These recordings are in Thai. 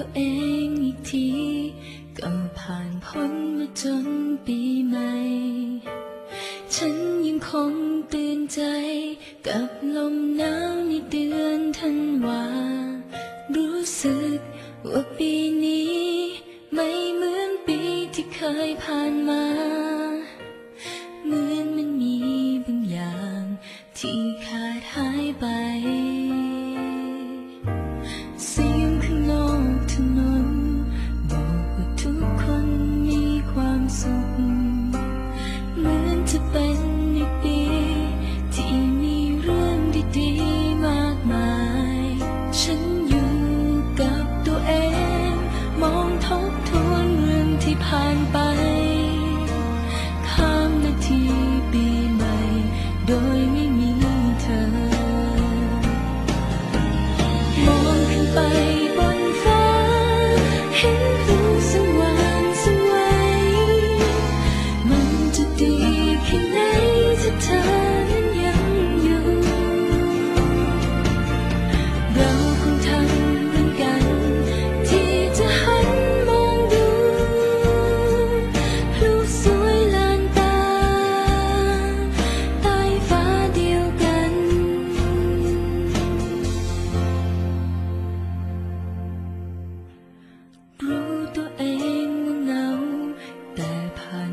ตัวเองอีกที ก็ผ่านพ้นมาจนปีใหม่ ฉันยังคงตื่นใจกับลมหนาวในเดือนธันวา รู้สึกว่าปีนี้ ไม่เหมือนปีที่เคยผ่านมา เหมือนมันมีบางอย่าง ที่ขาดหายไป ผ่า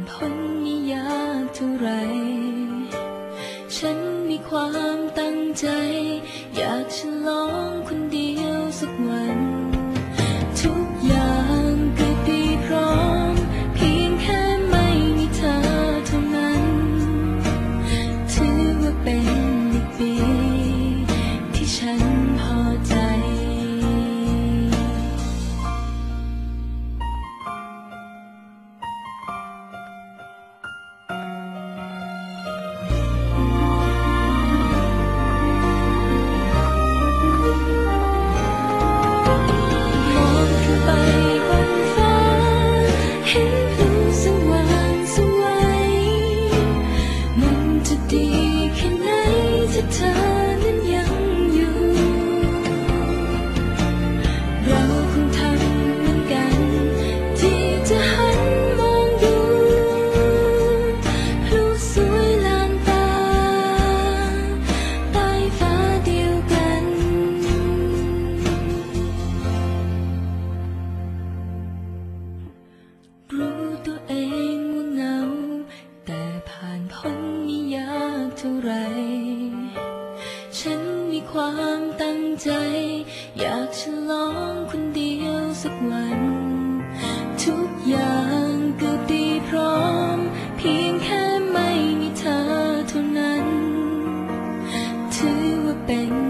พ้นไม่ยากเท่าไร 的 ความตั้งใจ อยากฉลองคนเดียวสักวัน ทุกอย่างก็ดีพร้อม เพียงแค่ไม่มีเธอเท่านั้น ถือว่าเป็น